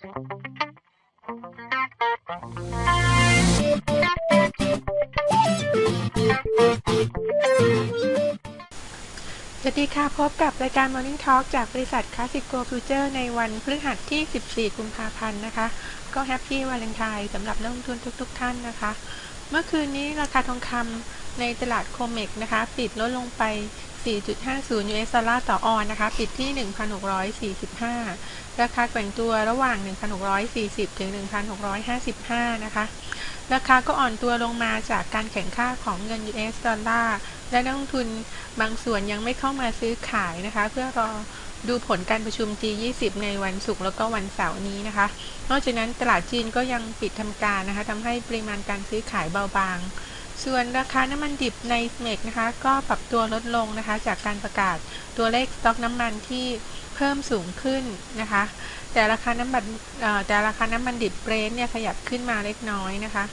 สวัสดีค่ะ พบกับรายการ Morning Talk จากบริษัท Classic Go Future ในวันพฤหัสที่ 14 กุมภาพันธ์นะคะ ก็แฮปปี้วาเลนไทน์สำหรับนักลงทุนทุกๆทท่านนะคะ เมื่อคืนนี้ราคาทองคำ ในตลาดโคเมกนะคะ ปิดลดลงไป 4.50 US ดอลลาร์ต่อออนนะคะ ปิดที่ 1,645 ราคาแกว่งตัวระหว่าง 1,640 ถึง 1,655 นะคะ ราคาก็อ่อนตัวลงมาจากการแข่งค่าของเงิน US ดอลลาร์ และนักลงทุนบางส่วนยังไม่เข้ามาซื้อขายนะคะ เพื่อรอดูผลการประชุม G20 ในวันศุกร์แล้วก็วันเสาร์นี้นะคะ นอกจากนั้นตลาดจีนก็ยังปิดทำการนะคะทำให้ปริมาณการซื้อขายเบาบาง ส่วนราคาน้ำมันดิบในเมกนะคะ ก็ปรับตัวลดลงนะคะ จากการประกาศตัวเลขสต็อกน้ำมันที่เพิ่มสูงขึ้นนะคะ แต่ราคาน้ำมันแต่ราคาน้ำมันดิบเบรนท์เนี่ยขยับขึ้นมาเล็กน้อยนะคะ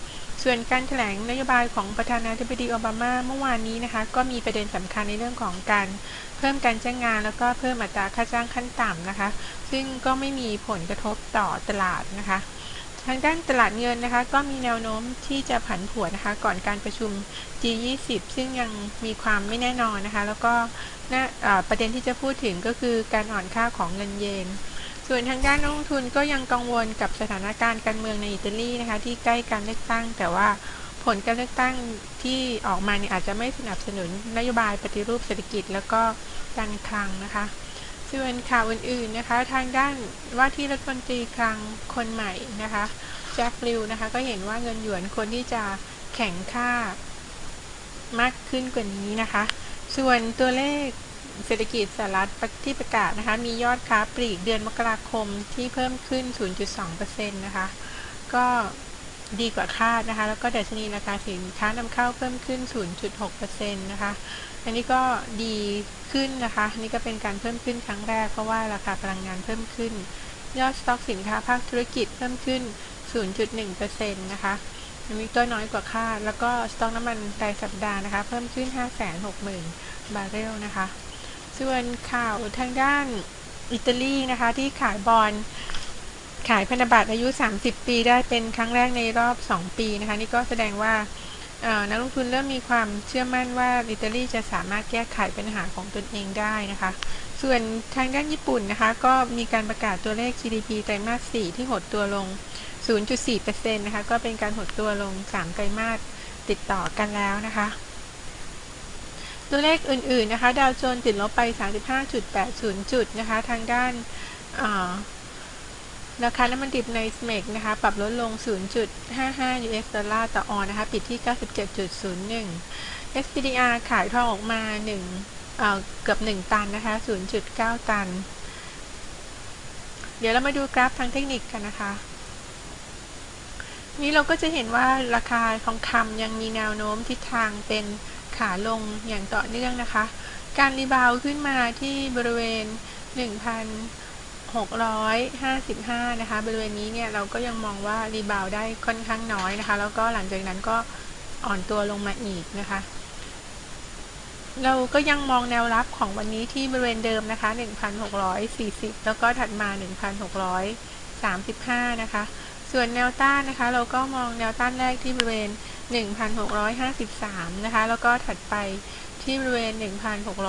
ส่วนการแถลงนโยบายของประธานาธิบดีโอบามาเมื่อวานนี้นะคะ ก็มีประเด็นสำคัญในเรื่องของการเพิ่มการจ้างงานแล้วก็เพิ่มอัตราค่าจ้างขั้นต่ำนะคะ ซึ่งก็ไม่มีผลกระทบต่อตลาดนะคะ ทางด้านตลาดเงินนะคะก็มีแนวโน้มที่จะผันผวนนะคะก่อนการประชุม G20 ซึ่งยังมีความไม่แน่นอนนะคะ แล้วก็ประเด็นที่จะพูดถึงก็คือการอ่อนค่าของเงินเยน ส่วนทางด้านนักลงทุนก็ยังกังวลกับสถานการณ์การเมืองในอิตาลีนะคะที่ใกล้การเลือกตั้ง แต่ว่าผลการเลือกตั้งที่ออกมาเนี่ยอาจจะไม่สนับสนุนนโยบายปฏิรูปเศรษฐกิจ แล้วก็การคลังนะคะ ส่วนข่าวอื่นๆนะคะ ทางด้านว่าที่รัฐมนตรีคลังคนใหม่นะคะแจ็คลิวนะคะก็เห็นว่าเงินหยวนควรที่จะแข่งค่ามากขึ้นกว่านี้นะคะ ส่วนตัวเลขเศรษฐกิจสหรัฐที่ประกาศนะคะ มียอดค้าปลีกเดือนมกราคมที่เพิ่มขึ้น 0.2%นะคะ ก็ดีกว่าคาดนะคะ แล้วก็ดัชนีราคาสินค้านำเข้าเพิ่มขึ้น 0.6%นะคะ อันนี้ก็ดี ขึ้นนะคะ นี่ก็เป็นการเพิ่มขึ้นครั้งแรกเพราะว่าราคาพลังงานเพิ่มขึ้น ยอดสต็อกสินค้าภาคธุรกิจเพิ่มขึ้น 0.1%นะคะอันนี้ก็น้อยกว่าคาด แล้วก็สต็อกน้ำมันรายสัปดาห์นะคะ เพิ่มขึ้น 560,000 บาร์เรลนะคะ ส่วนข่าวทางด้านอิตาลีนะคะ ที่ขายบอลขายพันธบัตรอายุ 30 ปีได้เป็นครั้งแรกในรอบ 2 ปีนะคะ นี่ก็แสดงว่า นักลงทุนเริ่มมีความเชื่อมั่นว่าอิตาลีจะสามารถแก้ไขปัญหาของตนเองได้นะคะ ส่วนทางด้านญี่ปุ่นนะคะ ก็มีการประกาศตัวเลข GDP ไตรมาส 4 ที่หดตัวลง 0.4%นะคะ ก็เป็นการหดตัวลง 3 ไตรมาสติดต่อกันแล้วนะคะ ตัวเลขอื่นๆนะคะ ดาวโจนส์ติดลบไป 35.80 จุดนะคะ ทางด้าน ราคาน้ำมันดิบในสเมกนะคะ ปรับลดลง 0.55 US ดอลลาร์ต่อออนนะคะ ปิดที่ 97.01 SPDR ขายทองออกมา 1เเกือบ 1 ตันนะคะ 0.9 ตัน เดี๋ยวเรามาดูกราฟทางเทคนิคกันนะคะ นี้เราก็จะเห็นว่าราคาทองคำยังมีแนวโน้มทิศทางเป็นขาลงอย่างต่อเนื่องนะคะ การรีบาวขึ้นมาที่บริเวณ 1,000 655 นะคะ บริเวณนี้เนี่ยเราก็ยังมองว่ารีบาวได้ค่อนข้างน้อยนะคะ แล้วก็หลังจากนั้นก็อ่อนตัวลงมาอีกนะคะ เราก็ยังมองแนวรับของวันนี้ที่บริเวณเดิมนะคะ 1,640 แล้วก็ถัดมา 1,635 นะคะ ส่วนแนวต้านนะคะ เราก็มองแนวต้านแรกที่บริเวณ 1,653 นะคะ แล้วก็ถัดไปที่บริเวณ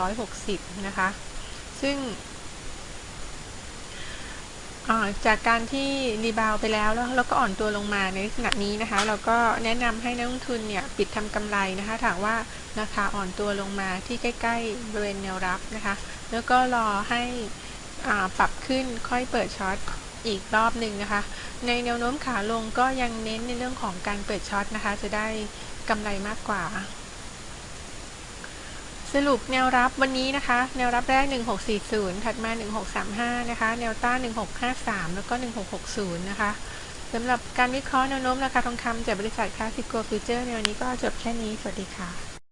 1,660 นะคะ ซึ่ง จากการที่รีบาวไปแล้วแล้วก็อ่อนตัวลงมาในลักษณะนี้นะคะ เราก็แนะนำให้นักลงทุนเนี่ยปิดทำกำไรนะคะถามว่าราคาอ่อนตัวลงมาที่ใกล้ๆบริเวณแนวรับนะคะ แล้วก็รอให้ปรับขึ้นค่อยเปิดช็อตอีกรอบหนึ่งนะคะ ในแนวโน้มขาลงก็ยังเน้นในเรื่องของการเปิดช็อตนะคะ จะได้กำไรมากกว่า สรุปแนวรับวันนี้นะคะ แนวรับแรก 1640 ถัดมา 1635 นะคะ แนวต้าน 1653 แล้วก็ 1660 นะคะสำหรับการวิเคราะห์แนวโน้มราคาทองคำจากบริษัทคลาสสิโกฟิวเจอร์ในวันนี้ก็จบแค่นี้ สวัสดีค่ะ